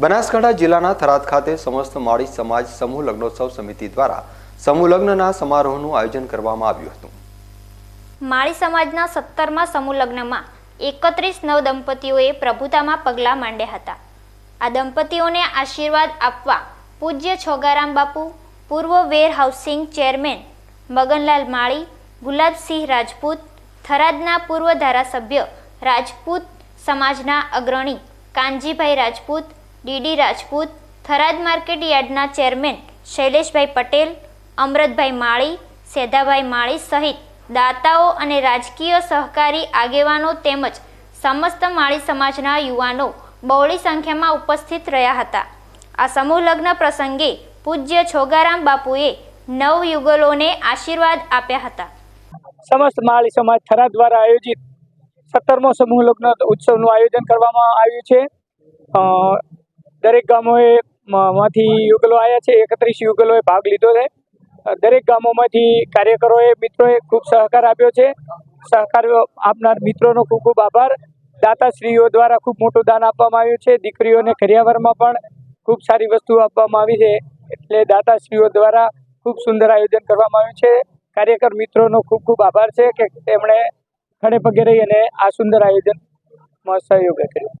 બનાસકાંઠા જિલ્લાના થરાદ ખાતે સમસ્ત માળી સમાજ સમૂહ લગ્નોત્સવ સમિતિ દ્વારા સમૂહ લગ્નના સમારોહનું આયોજન કરવામાં આવ્યું હતું. માળી સમાજના સત્તરમાં સમૂહ લગ્નમાં એકત્રીસ નવ દંપતીઓએ પ્રભુતામાં પગલાં માંડ્યા હતા. આ દંપતીઓને આશીર્વાદ આપવા પૂજ્ય છોગારામ બાપુ, પૂર્વ warehousing chairman Maganlal Mali, Gulabsinh Rajput, થરાદના પૂર્વ ધારાસભ્ય રાજપૂત, સમાજના અગ્રણી કાનજીભાઈ રાજપૂત ડીડી રાજપૂત, થરાદ માર્કેટ યાર્ડના ચેરમેન શૈલેષભાઈ પટેલ, અમરતભાઈ માળી, સેધાભાઈ માળી સહિત દાતાઓ અને રાજકીય સહકારી આગેવાનો તેમજ સમસ્ત માળી સમાજના યુવાનો બહોળી સંખ્યામાં ઉપસ્થિત રહ્યા હતા. આ સમૂહ લગ્ન પ્રસંગે પૂજ્ય છોગારામ બાપુએ નવ યુગલોને આશીર્વાદ આપ્યા હતા. સમસ્ત માળી સમાજ થરા દ્વારા આયોજિત સત્તરમો સમૂહ લગ્ન ઉત્સવનું આયોજન કરવામાં આવ્યું છે. દરેક ગામોએ માંથી યુગલો આવ્યા છે, એકત્રીસ યુગલોએ ભાગ લીધો છે. દરેક ગામોમાંથી કાર્યકરોએ, મિત્રોએ ખૂબ સહકાર આપ્યો છે. સહકાર આપનાર મિત્રોનો ખૂબ ખૂબ આભાર. દાતાશ્રીઓ દ્વારા ખૂબ મોટું દાન આપવામાં આવ્યું છે. દીકરીઓને કરિયાવરમાં પણ ખૂબ સારી વસ્તુ આપવામાં આવી છે. એટલે દાતાશ્રીઓ દ્વારા ખૂબ સુંદર આયોજન કરવામાં આવ્યું છે. કાર્યકર મિત્રોનો ખૂબ ખૂબ આભાર છે કે તેમણે ખડે પગે રહી અને આ સુંદર આયોજનમાં સહયોગ કર્યો